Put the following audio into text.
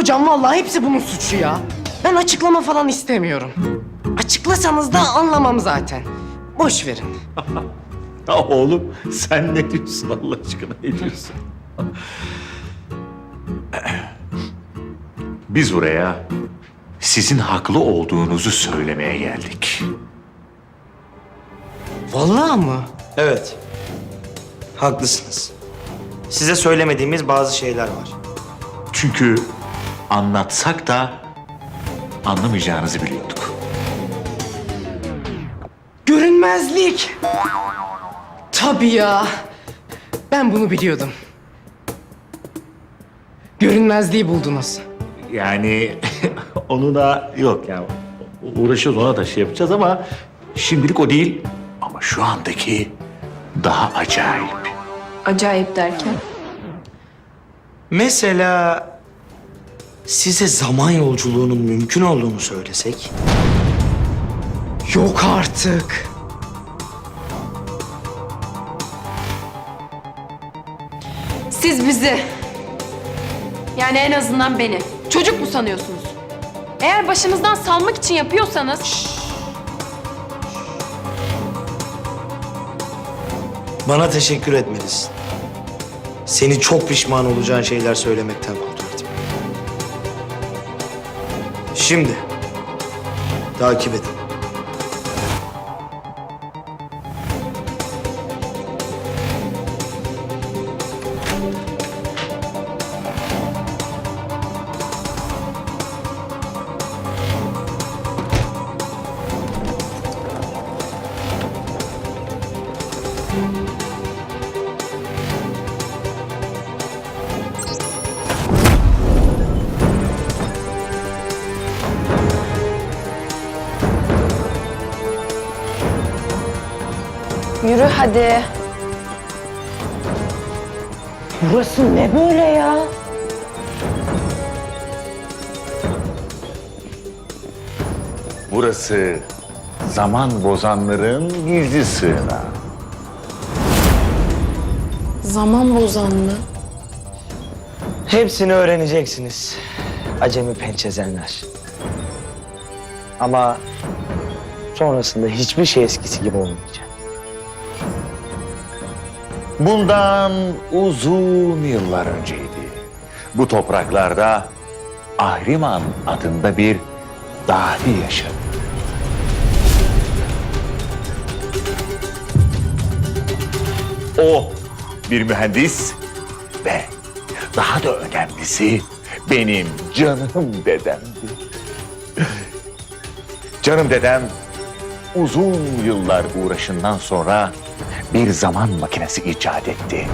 Hocam vallahi hepsi bunun suçu ya. Ben açıklama falan istemiyorum. Açıklasanız da anlamam zaten. Boş verin. Ya oğlum sen ne diyorsun Allah aşkına ne diyorsun? Biz buraya sizin haklı olduğunuzu söylemeye geldik. Vallahi mı? Evet. Haklısınız. Size söylemediğimiz bazı şeyler var. Çünkü anlatsak da anlamayacağınızı biliyorduk. Görünmezlik. Tabii ya. Ben bunu biliyordum. Görünmezliği buldunuz. Yani onu da yok yani uğraşıyoruz ona da şey yapacağız ama şimdilik o değil. Ama şu andaki daha acayip. Acayip derken. Mesela size zaman yolculuğunun mümkün olduğunu söylesek. Yok artık. Siz bizi, yani en azından beni, çocuk mu sanıyorsunuz? Eğer başınızdan salmak için yapıyorsanız... Bana teşekkür etmelisin. Seni çok pişman olacağın şeyler söylemekten kurtardım. Şimdi takip edin. Yürü hadi. Burası ne böyle ya? Burası zaman bozanların gizli sığınağı. Zaman bozan mı? Hepsini öğreneceksiniz. Acemi pençezenler. Ama sonrasında hiçbir şey eskisi gibi olmayacak. Bundan uzun yıllar önceydi. Bu topraklarda Ahriman adında bir dahi yaşadı. O bir mühendis ve daha da önemlisi benim canım dedemdi. Canım dedem uzun yıllar uğraşından sonra bir zaman makinesi icat etti.